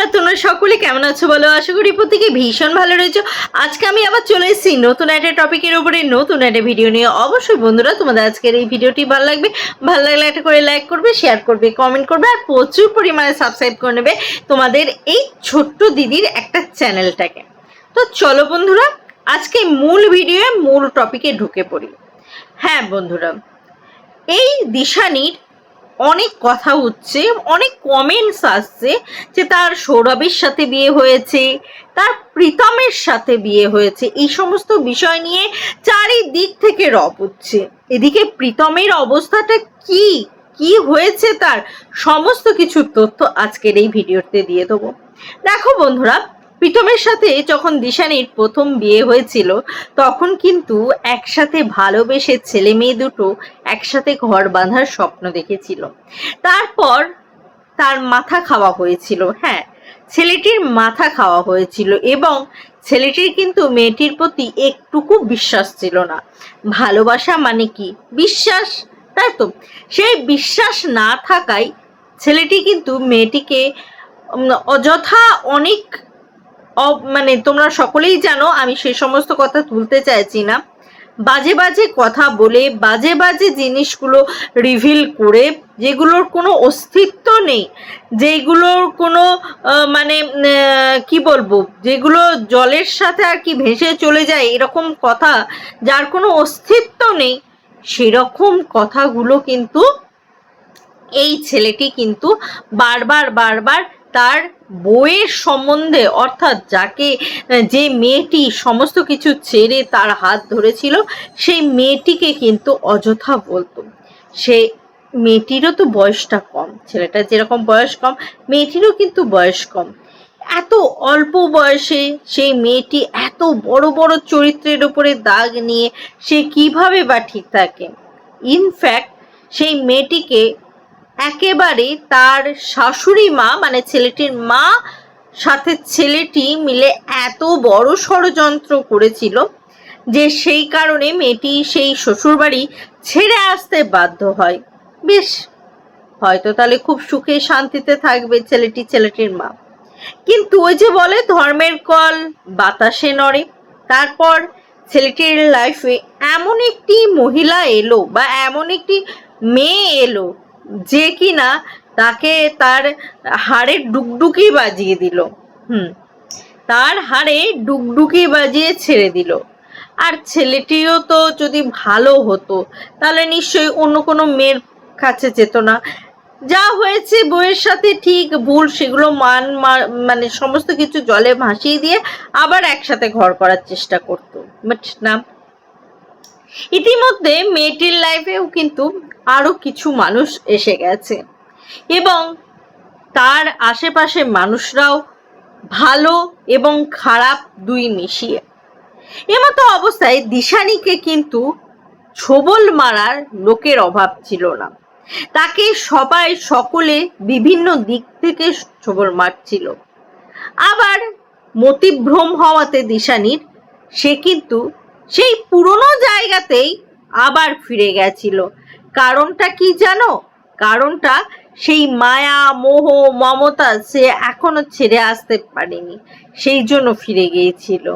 বন্ধুরা, তোমরা সকলে কেমন আছো বলো? আশা করি প্রত্যেকে ভীষণ ভালো রয়েছো। আজকে আমি আবার চলে এসেছি নতুন একটা টপিকের উপরে, নতুন একটা ভিডিও নিয়ে। অবশ্যই বন্ধুরা, তোমাদের আজকের এই ভিডিওটি ভালো লাগবে। ভালো লাগলে একটা করে লাইক করবে শেয়ার করবে কমেন্ট করবে, আর প্রচুর পরিমাণে সাবস্ক্রাইব করে নেবে তোমাদের এই ছোট্ট দিদির একটা চ্যানেলটাকে তো চলো বন্ধুরা, আজকে মূল ভিডিওয়ে মূল টপিকে ঢুকে পড়ি। হ্যাঁ বন্ধুরা, এই দিশানির অনেক কথা উঠছে, অনেক কমেন্টস আসছে যে তার সৌরভের সাথে বিয়ে হয়েছে, তার প্রীতমের সাথে বিয়ে হয়েছে, এই সমস্ত বিষয় নিয়ে চারিদিক থেকে রব হচ্ছে এদিকে প্রীতমের অবস্থাটা কি? কি হয়েছে তার? সমস্ত কিছু তথ্য আজকের এই ভিডিওতে দিয়ে দেবো। দেখো বন্ধুরা প্রীতমের সাথে যখন দিশানির প্রথম বিয়ে হয়েছিল, তখন কিন্তু একসাথে ভালোবেসে ছেলে মেয়ে দুটো একসাথে ঘর বাঁধার স্বপ্ন দেখেছিল। তারপর তার মাথা খাওয়া হয়েছিল হ্যাঁ ছেলেটির মাথা খাওয়া হয়েছিল এবং ছেলেটির কিন্তু মেয়েটির প্রতি একটুকু বিশ্বাস ছিল না। ভালোবাসা মানে কি? বিশ্বাস, তাই তো? সেই বিশ্বাস না থাকায় ছেলেটি কিন্তু মেয়েটিকে অযথা অনেক মানে তোমরা সকলেই জানো, আমি সে সমস্ত কথা তুলতে চাইছি না। বাজে বাজে কথা বলে, বাজে বাজে জিনিসগুলো রিভিল করে, যেগুলোর কোনো অস্তিত্ব নেই, যেগুলোর কোনো মানে কি বলব, যেগুলো জলের সাথে আর কি ভেসে চলে যায় এরকম কথা, যার কোনো অস্তিত্ব নেই, সেরকম কথাগুলো কিন্তু এই ছেলেটি কিন্তু বারবার বারবার তার বইয়ের সম্বন্ধে, অর্থাৎ যাকে, যে মেয়েটি সমস্ত কিছু ছেড়ে তার হাত ধরেছিল, সেই মেয়েটিকে কিন্তু অযথা বলতো। সে মেয়েটিরও তো বয়সটা কম, ছেলেটা যেরকম বয়স কম, মেয়েটিরও কিন্তু বয়স কম। এত অল্প বয়সে সেই মেয়েটি এত বড় বড় চরিত্রের উপরে দাগ নিয়ে সে কীভাবে বা ঠিক থাকে? ইনফ্যাক্ট সেই মেয়েটিকে একেবারে তার শাশুড়ি মা মানে ছেলেটির মা সাথে ছেলেটি মিলে এত বড় ষড়যন্ত্র করেছিল যে সেই কারণে মেয়েটি সেই শ্বশুরবাড়ি ছেড়ে আসতে বাধ্য হয়। বেশ, হয়তো তাহলে খুব সুখে শান্তিতে থাকবে ছেলেটি, ছেলেটির মা। কিন্তু ওই যে বলে ধর্মের কল, বাতাসে নড়ে। তারপর ছেলেটির লাইফে এমন একটি মহিলা এলো বা এমন একটি মেয়ে এলো যে কিনা তাকে তার হাড়ে ডুগডুকি বাজিয়ে দিল। হুম, তার হাড়ে ডুকডুকি বাজিয়ে ছেড়ে দিল। আর ছেলেটিও তো যদি ভালো হতো, তাহলে নিশ্চয়ই অন্য কোনো মেয়ের কাছে যেত না। যা হয়েছে বইয়ের সাথে ঠিক ভুল, সেগুলো মান মানে সমস্ত কিছু জলে ভাসিয়ে দিয়ে আবার একসাথে ঘর করার চেষ্টা করতো। বাট না ইতিমধ্যে মেয়েটির লাইফেও কিন্তু আরও কিছু মানুষ এসে গেছে। এবং তার আশেপাশে মানুষরাও ভালো এবং খারাপ দুই মিশিয়ে। এমতো অবস্থায় দিশানিকে কিন্তু ছোবল মারার লোকের অভাব ছিল না। তাকে সবাই সকলে বিভিন্ন দিক থেকে ছোবল মারছিল। আবার মতিভ্রম হওয়াতে দিশানির সে কিন্তু সেই পুরনো জায়গাতেই আবার ফিরে গেছিল। কারণটা কি জানো? কারণটা সেই মায়া, মোহ, মমতা সে এখনও ছেড়ে আসতে পারেনি। সেই জন্য ফিরে গিয়েছিল।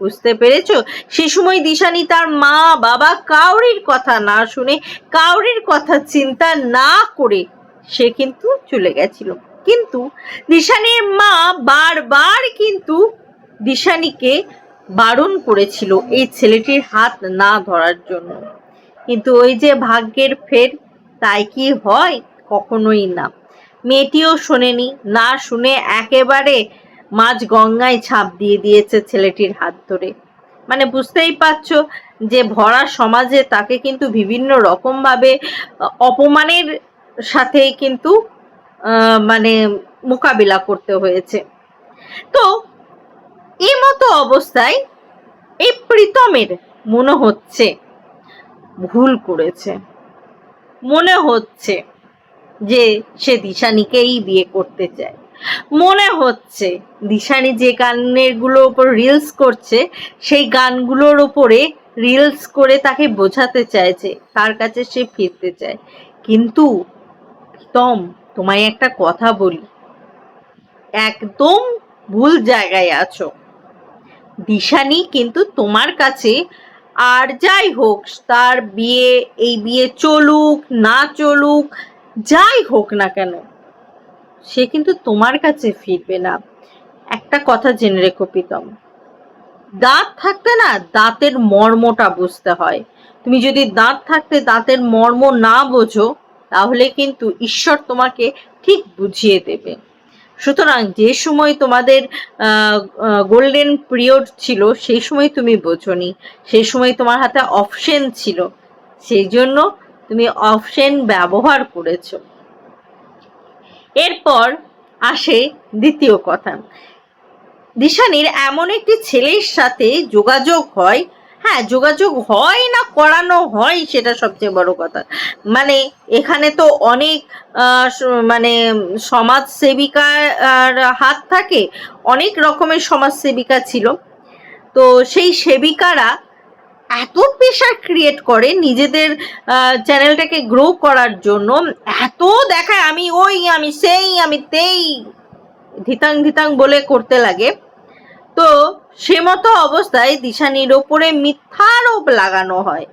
বুঝতে পেরেছ? সে সময় দিশানি তার মা, বাবা কাউরির কথা না শুনে, কাউরির কথা চিন্তা না করে সে কিন্তু চলে গেছিল। কিন্তু দিশানির মা বারবার কিন্তু দিশানিকে বারণ করেছিল এই ছেলেটির হাত না ধরার জন্য। কিন্তু ওই যে ভাগ্যের ফের তাই কি হয় কখনোই না। মেয়েটিও শোনেনি, না শুনে একেবারে মাঝ গঙ্গায় ছাপ দিয়ে দিয়েছে ছেলেটির হাত ধরে। মানে বুঝতেই পারছ যে ভরা সমাজে তাকে কিন্তু বিভিন্ন রকমভাবে অপমানের সাথে কিন্তু মানে মোকাবিলা করতে হয়েছে। তো এই মতো অবস্থায় এই প্রীতমের মনে হচ্ছে, ভুল করেছে। মনে হচ্ছে যে সে দিশানিকেই বিয়ে করতে চায়। মনে হচ্ছে দিশানি যে গানেরগুলোর উপর রিলস করছে, সেই গানগুলোর উপরে রিলস করে তাকে বোঝাতে চাইছে, তার কাছে সে ফিরতে চায়। কিন্তু প্রীতম, তোমায় একটা কথা বলি। একদম ভুল জায়গায় আছো। দিশানি কিন্তু তোমার কাছে আর যাই হোক, তার বিয়ে, এই বিয়ে চলুক, না চলুক, যাই হোক না কেন, সে কিন্তু তোমার কাছে ফিরবে না। একটা কথা জেনে রেখো প্রীতম, দাঁত থাকতে না দাঁতের মর্মটা বুঝতে হয়। তুমি যদি দাঁত থাকতে দাঁতের মর্ম না বোঝো, তাহলে কিন্তু ঈশ্বর তোমাকে ঠিক বুঝিয়ে দেবে। সুতরাং যে সময় তোমাদের গোল্ডেন পিরিয়ড ছিল, সেই সময় তুমি বোঝনি। সেই সময় তোমার হাতে অপশন ছিল। সেই জন্য তুমি অপশন ব্যবহার করেছ। এরপর আসে দ্বিতীয় কথা। দিশানির এমন একটি ছেলের সাথে যোগাযোগ হয় হ্যাঁ যোগাযোগ হয় না, করানো হয়, সেটা সবচেয়ে বড় কথা। মানে এখানে তো অনেক মানে সমাজ সেবিকার হাত থাকে, অনেক রকমের সমাজ সেবিকা ছিল। তো সেই সেবিকারা এত প্রেশার ক্রিয়েট করে নিজেদের চ্যানেলটাকে গ্রো করার জন্য, এত দেখায়, আমি ওই, আমি সেই, আমি তেই ধিতাং ধিতাং বলে করতে লাগে। তো সে মতো অবস্থায় দিশানির ওপরে মিথ্যারোপ লাগানো হয়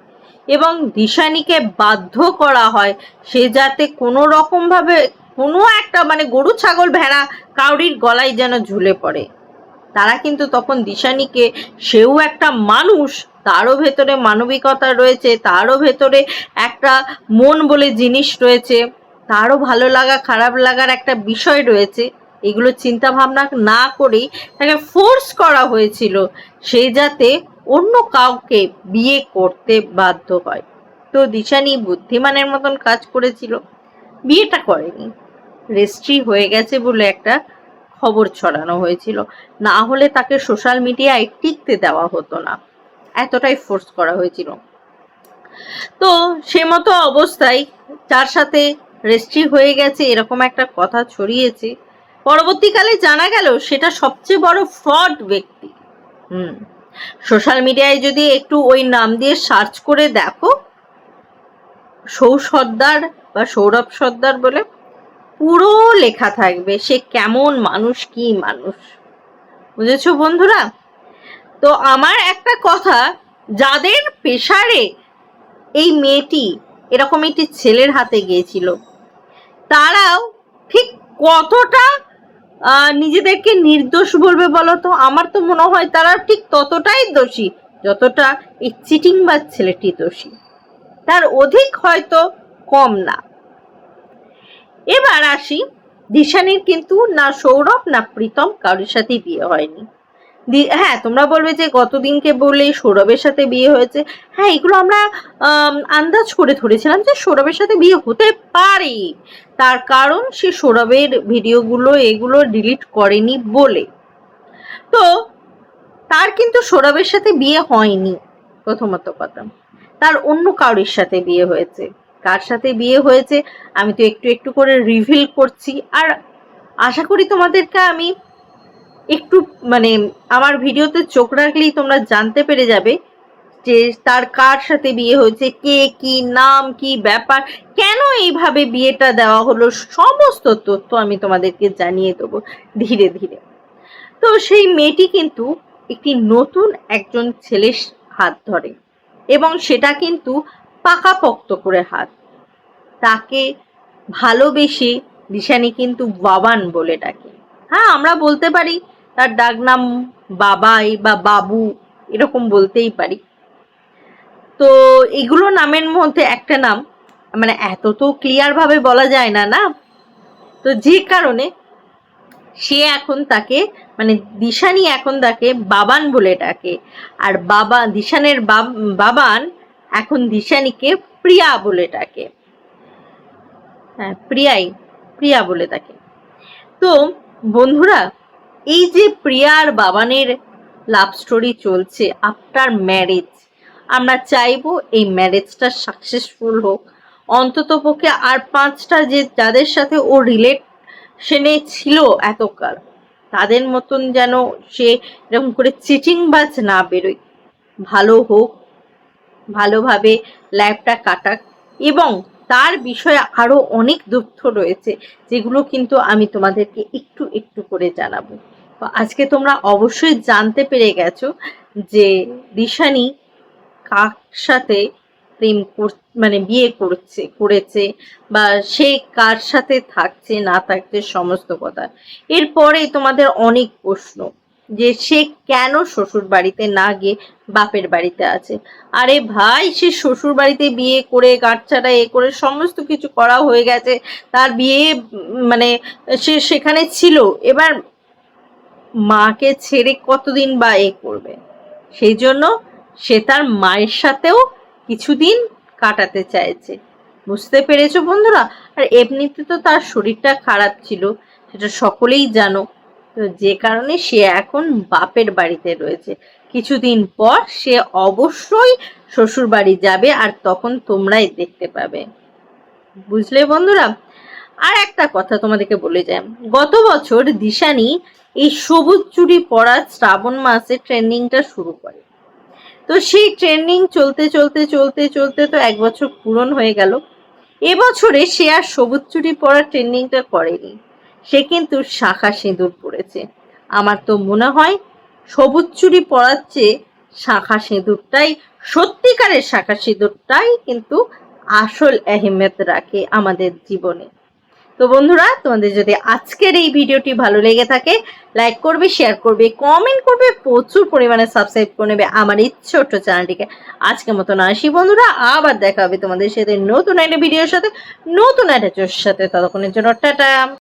এবং দিশানিকে বাধ্য করা হয় সে যাতে কোনো রকম ভাবে কোনো একটা মানে গরু, ছাগল, ভেড়া কাউরির গলায় যেন ঝুলে পড়ে। তারা কিন্তু তখন দিশানিকে সেও একটা মানুষ, তারও ভেতরে মানবিকতা রয়েছে, তারও ভেতরে একটা মন বলে জিনিস রয়েছে, তারও ভালো লাগা, খারাপ লাগার একটা বিষয় রয়েছে। এগুলো চিন্তা ভাবনা না করেই তাকে ফোর্স করা হয়েছিল, সে যাতে অন্য কাউকে বিয়ে করতে বাধ্য হয়। তো দিশানি বুদ্ধিমানের মতন কাজ করেছিল, বিয়েটা করেনি। রেজিস্ট্রি হয়ে গেছে বলে একটা খবর ছড়ানো হয়েছিল। না হলে তাকে সোশ্যাল মিডিয়ায় টিকতে দেওয়া হতো না। এতটাই ফোর্স করা হয়েছিল। তো সে মতো অবস্থায় যার সাথে রেজিস্ট্রি হয়ে গেছে, এরকম একটা কথা ছড়িয়েছে। পরবর্তীকালে জানা গেল সেটা সবচেয়ে বড় ফ্রড ব্যক্তি। হুম। সোশ্যাল মিডিয়ায় যদি একটু ওই নাম দিয়ে সার্চ করে দেখো, সৌ সর্দার বা সৌরভ সর্দার বলে পুরো লেখা থাকবে সে কেমন মানুষ, কি মানুষ। বুঝেছ বন্ধুরা? তো আমার একটা কথা, যাদের পেশারে এই মেয়েটি এরকম একটি ছেলের হাতে গিয়েছিল, তারাও ঠিক কতটা নিজেদেরকে নির্দোষ বলবে বলো তো আমার তো মনে হয় তারা ঠিক ততটাই দোষী, যতটা এই চিটিং বা ছেলেটি দোষী। তার অধিক হয়তো কম না। এবার আসি দিশানির কিন্তু না সৌরভ না প্রীতম, কারোর সাথেই বিয়ে হয়নি। হ্যাঁ তোমরা বলবে যে গতদিনকে বলে সৌরভের সাথে বিয়ে হয়েছে। হ্যাঁ এগুলো আমরা আম, আন্দাজ করে ধরেছিলাম যে সৌরভের সাথে বিয়ে হতে পারে। তার কারণ সে সৌরভের ভিডিওগুলো এগুলো ডিলিট করেনি বলে। তো তার কিন্তু সৌরভের সাথে বিয়ে হয়নি প্রথমত কথা। তার অন্য কারোর সাথে বিয়ে হয়েছে। কার সাথে বিয়ে হয়েছে আমি তো একটু একটু করে রিভিল করছি। আর আশা করি তোমাদেরকে আমি একটু মানে আমার ভিডিওতে চোখ রাখলেই তোমরা জানতে পেরে যাবে যে তার কার সাথে বিয়ে হয়েছে, কে কি, নাম কি, ব্যাপার, কেন এইভাবে বিয়েটা দেওয়া হলো, সমস্ত তথ্য আমি তোমাদেরকে জানিয়ে দেবো ধীরে ধীরে। তো সেই মেয়েটি কিন্তু একটি নতুন একজন ছেলের হাত ধরে এবং সেটা কিন্তু পাকাপোক্ত করে হাত। তাকে ভালোবেসে দিশানি কিন্তু বাবান বলে ডাকে। হ্যাঁ আমরা বলতে পারি তার ডাক নাম বাবাই বা বাবু, এরকম বলতেই পারি। তো এগুলো নামের মধ্যে একটা নাম মানে এত তো ক্লিয়ার ভাবে বলা যায় না না? তো যে কারণে সে এখন তাকে মানে দিশানি এখন তাকে বাবান বলে ডাকে। আর বাবা, দিশানের বাব- বাবান এখন দিশানিকে প্রিয়া বলে ডাকে। হ্যাঁ প্রিয়াই, প্রিয়া বলে তাকে। তো বন্ধুরা এই যে প্রিয়া আর বাবানের লাভ স্টোরি চলছে আফটার ম্যারেজ আমরা চাইব এই ম্যারেজটা সাকসেসফুল হোক। অন্তত পক্ষে আর পাঁচটা যে যাদের সাথে ও রিলেশনে ছিল এতকাল, তাদের মতন যেন সে এরকম করে চিটিং বাজ না বেরোয়। ভালো হোক, ভালোভাবে লাইফটা কাটাক এবং তার বিষয়ে আরও অনেক তথ্য রয়েছে, যেগুলো কিন্তু আমি তোমাদেরকে একটু একটু করে জানাব। আজকে তোমরা অবশ্যই জানতে পেরে গেছো যে দিশানি কার সাথে প্রেম মানে বিয়ে করছে, করেছে বা সে কার সাথে থাকছে না থাকছে সমস্ত কথা। এরপরে তোমাদের অনেক প্রশ্ন। যে সে কেন শ্বশুর বাড়িতে না গিয়ে বাপের বাড়িতে আছে? আরে ভাই, সে শ্বশুর বাড়িতে বিয়ে করে গাঁটছাটা এ করে সমস্ত কিছু করা হয়ে গেছে। তার বিয়ে মানে সে সেখানে ছিল। এবার মাকে ছেড়ে কতদিন বা এ করবে? সেই জন্য সে তার মায়ের সাথেও কিছুদিন কাটাতে চাইছে। বুঝতে পেরেছ বন্ধুরা? আর এমনিতে তো তার শরীরটা খারাপ ছিল, সেটা সকলেই জানো। তো যে কারণে সে এখন বাপের বাড়িতে রয়েছে। কিছুদিন পর সে অবশ্যই শ্বশুর বাড়ি যাবে আর তখন তোমরাই দেখতে পাবে। বুঝলে বন্ধুরা? আর একটা কথা তোমাদেরকে বলে যাই। গত বছর দিশানি এই সবুজ চুরি পরা শ্রাবণ মাসে ট্রেন্ডিংটা শুরু করে। তো সেই ট্রেন্ডিং চলতে চলতে চলতে চলতে তো এক বছর পূরণ হয়ে গেল। এবছরে সে আর সবুজ চুরি পরা ট্রেন্ডিংটা করেনি। সে কিন্তু শাখা সিঁদুর পরেছে। আমার তো মনে হয় সবুজ চুরি পরার চেয়ে শাখা সিঁদুরটাই, সত্যিকারের শাখা সিঁদুরটাই কিন্তু আসল আহমেদ রাখে আমাদের জীবনে। তো বন্ধুরা, তোমাদের যদি আজকের এই ভিডিওটি ভালো লেগে থাকে লাইক করবে শেয়ার করবে কমেন্ট করবে, প্রচুর পরিমাণে সাবস্ক্রাইব করে নেবে আমার এই ছোট্ট চ্যানেলটিকে। আজকের মতন আসি বন্ধুরা, আবার দেখা হবে তোমাদের সাথে নতুন একটা ভিডিওর সাথে, নতুন একটা জোর সাথে। ততক্ষণের জন্য টাটা।